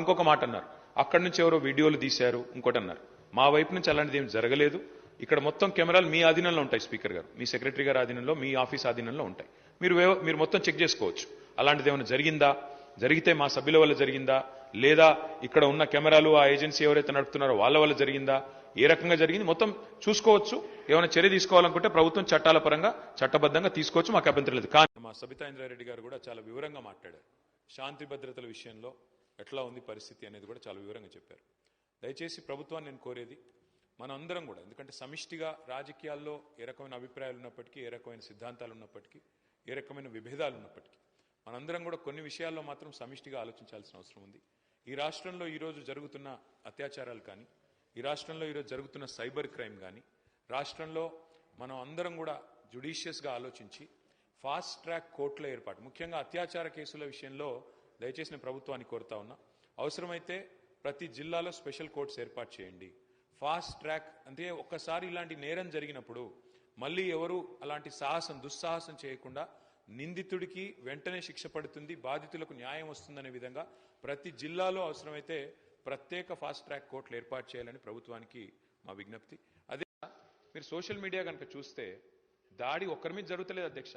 ఇంకొక మాట అన్నారు. అక్కడి నుంచి ఎవరో వీడియోలు తీశారు ఇంకోటి అన్నారు. మా వైపు నుంచి అలాంటిది ఏం జరగలేదు. ఇక్కడ మొత్తం కెమెరాలు మీ ఆధీనంలో ఉంటాయి స్పీకర్ గారు. మీ సెక్రటరీ గారి ఆధీనంలో మీ ఆఫీస్ ఆధీనంలో ఉంటాయి. మీరు మీరు మొత్తం చెక్ చేసుకోవచ్చు. అలాంటిది ఏమైనా జరిగిందా? జరిగితే మా సభ్యుల వల్ల జరిగిందా? లేదా ఇక్కడ ఉన్న కెమెరాలు ఆ ఏజెన్సీ ఎవరైతే నడుపుతున్నారో వాళ్ళ వల్ల జరిగిందా? ఏ రకంగా జరిగింది? మొత్తం చూసుకోవచ్చు. ఏమైనా చర్య తీసుకోవాలనుకుంటే ప్రభుత్వం చట్టాల పరంగా చట్టబద్ధంగా తీసుకోవచ్చు. మాకు అభ్యంతరం లేదు. కానీ మా సబితా ఇంద్రారెడ్డి గారు కూడా చాలా వివరంగా మాట్లాడారు. శాంతి భద్రతల విషయంలో ఎట్లా ఉంది పరిస్థితి అనేది కూడా చాలా వివరంగా చెప్పారు. దయచేసి ప్రభుత్వాన్ని నేను కోరేది మనందరం కూడా ఎందుకంటే సమిష్టిగా రాజకీయాల్లో ఏ రకమైన అభిప్రాయాలు ఉన్నప్పటికీ ఏ రకమైన సిద్ధాంతాలు ఉన్నప్పటికీ ఏ రకమైన విభేదాలు ఉన్నప్పటికీ మనందరం కూడా కొన్ని విషయాల్లో మాత్రం సమిష్టిగా ఆలోచించాల్సిన అవసరం ఉంది. ఈ రాష్ట్రంలో ఈరోజు జరుగుతున్న అత్యాచారాలు కానీ ఈ రాష్ట్రంలో ఈరోజు జరుగుతున్న సైబర్ క్రైమ్ కానీ రాష్ట్రంలో మనం అందరం కూడా జుడిషియస్గా ఆలోచించి ఫాస్ట్ ట్రాక్ కోర్టుల ఏర్పాటు ముఖ్యంగా అత్యాచార కేసుల విషయంలో దయచేసి నేను ప్రభుత్వాన్ని కోరుతా ఉన్నా. అవసరమైతే ప్రతి జిల్లాలో స్పెషల్ కోర్ట్స్ ఏర్పాటు చేయండి. ఫాస్ట్ ట్రాక్ అంటే ఒక్కసారి ఇలాంటి నేరం జరిగినప్పుడు మళ్ళీ ఎవరు అలాంటి సాహసం దుస్సాహసం చేయకుండా నిందితుడికి వెంటనే శిక్ష పడుతుంది బాధితులకు న్యాయం వస్తుందనే విధంగా ప్రతి జిల్లాలో అవసరమైతే ప్రత్యేక ఫాస్ట్ ట్రాక్ కోర్టులు ఏర్పాటు చేయాలని ప్రభుత్వానికి మా విజ్ఞప్తి. అదే మీరు సోషల్ మీడియా కనుక చూస్తే దాడి ఒక్కరి మీద జరుగుతలేదు అధ్యక్ష.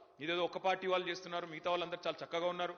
ఇదేదో ఒక పార్టీ వాళ్ళు చేస్తున్నారు మిగతా వాళ్ళందరూ చాలా చక్కగా ఉన్నారు.